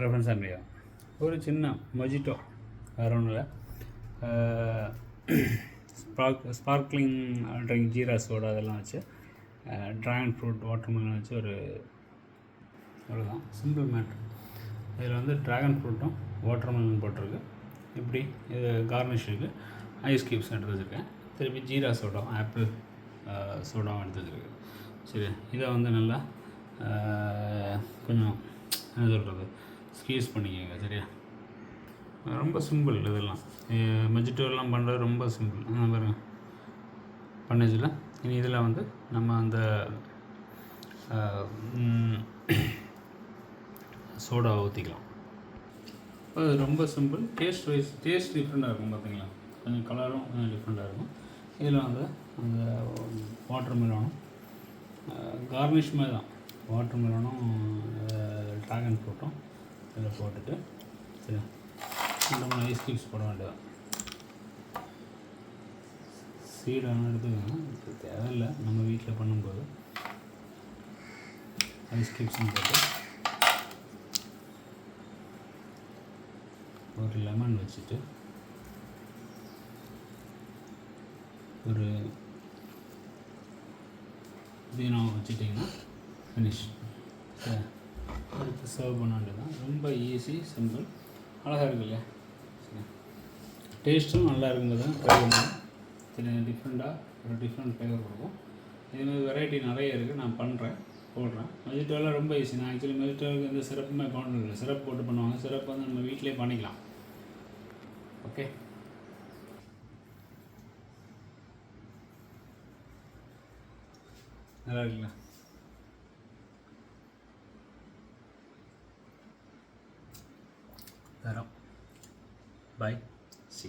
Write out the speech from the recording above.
Reference அண்ட்ரியா ஒரு சின்ன mojito வேறு ஒன்றும் இல்லை. Spark sparkling drink jeera soda அதெல்லாம் வச்சு ட்ராகன் ஃப்ரூட் வாட்டர்மெலன் வச்சு ஒரு அவ்வளோதான் சிம்பிள் மேட்ரு இதில் வந்து ட்ராகன் ஃப்ரூட்டும் வாட்டர்மெலன் போட்டிருக்கு. இப்படி இது கார்னிஷ் இருக்குது ஐஸ் கியூப்ஸ் எடுத்து வச்சுருக்கேன். திருப்பி ஜீரா சோடா ஆப்பிள் சோடாவும் எடுத்து வச்சுருக்கேன். சரி இதை வந்து நல்லா கொஞ்சம் என்ன சொல்கிறது ஸ்கீஸ் பண்ணிக்கோங்க சரியா? ரொம்ப சிம்பிள் இதெல்லாம். மெஜிட்டோலாம் பண்ணுறது ரொம்ப சிம்பிள் பாருங்கள் பாருங்க இனி இதில் வந்து நம்ம அந்த சோடா சோடாவை ஊற்றிக்கலாம் அது ரொம்ப சிம்பிள் டேஸ்ட் வைஸ் டேஸ்ட் டிஃப்ரெண்ட்டாக இருக்கும் பார்த்தீங்களா கொஞ்சம் கலரும் கொஞ்சம் டிஃப்ரெண்ட்டாக இருக்கும். இதில் வந்து அந்த வாட்டர் மெலனும் கார்னிஷ் மாதிரி தான். வாட்டர் மெலனும் ட்ராகன் ஃப்ரூட்டும் இதில் போட்டுட்டு சரி. ரெண்டு மூணு ஐஸ் கியூப்ஸ் போட வேண்டியதான் சீடு எடுத்து வேணும் தேவையில்லை. நம்ம வீட்டில் பண்ணும்போது ஐஸ் கியூப்ஸும் போட்டு ஒரு லெமன் வச்சுட்டு ஒரு தீனம் வச்சுட்டிங்கன்னா ஃபினிஷ் அடுத்து சர்வ் பண்ண வேண்டியதான் ரொம்ப ஈஸி சிம்பிள் அழகாக இருக்கு இல்லையா சரி. டேஸ்ட்டும் நல்லா இருக்கும்போது தான் ட்ரை சரி டிஃப்ரெண்ட்டாக ஒரு டிஃப்ரெண்ட் ஃப்ளேவர் கொடுக்கும். இதுமாதிரி வெரைட்டி நிறைய இருக்குது நான் பண்ணுறேன் போடுறேன். வெஜிடபிளாக ரொம்ப ஈஸி நான் ஆக்சுவலி வெஜிடபிளுக்கு எந்த சிறப்புமே பண்ணல. சிறப்பு போட்டு பண்ணுவாங்க. சிறப்பு வந்து நம்ம வீட்டிலே பண்ணிக்கலாம். ஓகே நல்லா இருக்குங்களா ധാരാളം ബൈ സി